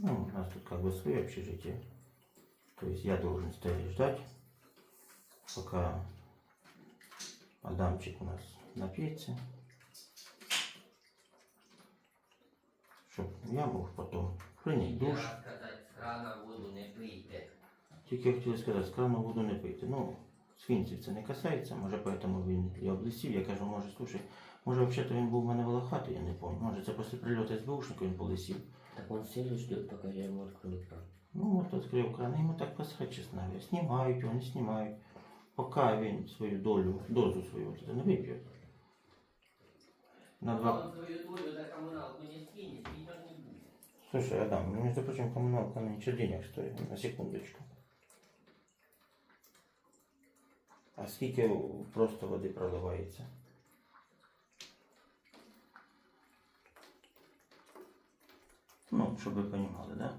Ну, у нас тут как бы свое общежитие. То есть я должен стоять ждать, пока Адамчик у нас напьется. Щоб я мог потом прийняти душ. З. Тільки я хотів сказати, з крану воду не пити. Ну, свинців це не касається, може поэтому він і облисів. Я кажу, може, слушай, може взагалі він був в мене волохатий, я не пам'ятаю. Може це після прильоту СБУшника він полисів. Так он сильно ждет, пока я ему открою кран. Ну, от відкрив кран, і йому так посрать, чесно говоря. Знімають його, не знімають. Поки він свою долю, дозу свою от, не вип'є. На два... Он свою долю за коммуналку не скинет, видно не будет. Слушай, Адам, ну, между прочим, коммуналка нынче денег стоит, на секундочку. А скільки просто води проливається? Ну, щоб ви розуміли, да?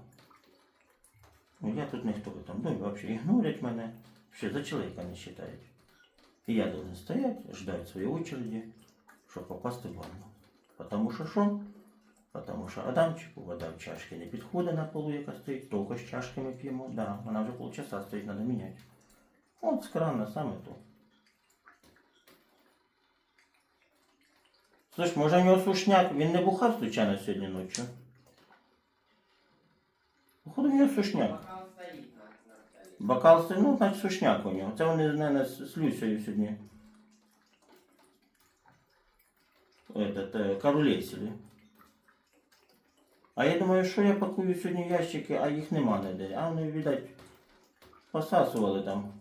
Ну, я тут ніхто в этом домі взагалі ігнорять мене, ще за чоловіка не вважають. І я должен стоять, ждать своєї очереди, щоб попасти в ванну. Потому що що? Потому що Адамчику вода в чашки не підходить на полу, яка стоїть, тільки з чашки ми п'ємо. Да, вона вже полчаса стоїть, треба міняти. От з крана саме то. Слушай, може у нього сушняк, він не бухав случайно сьогодні ночі? Походу у сушняк. Бокал стоїть, ну, значить сушняк у нього. Це вони, з з Люсею сьогодні. Этот, е, королесили. А я думаю, що я пакую сьогодні ящики, а їх нема ніде. А вони, видать, посасували там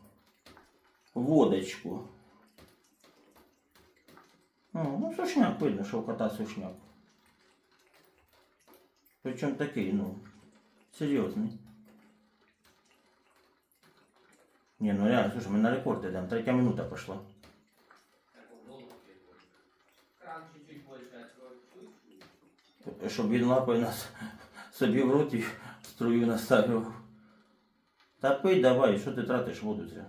водочку. Ну, ну сушняк видно, що у кота сушняк. Причому такий, ну, серйозний. Не, ну реально, слушай, мы на рекорд идем, третья минута. Больше Щоб він лапою нас собі в роті струю наставив. Та пий давай, що ти тратиш воду зря.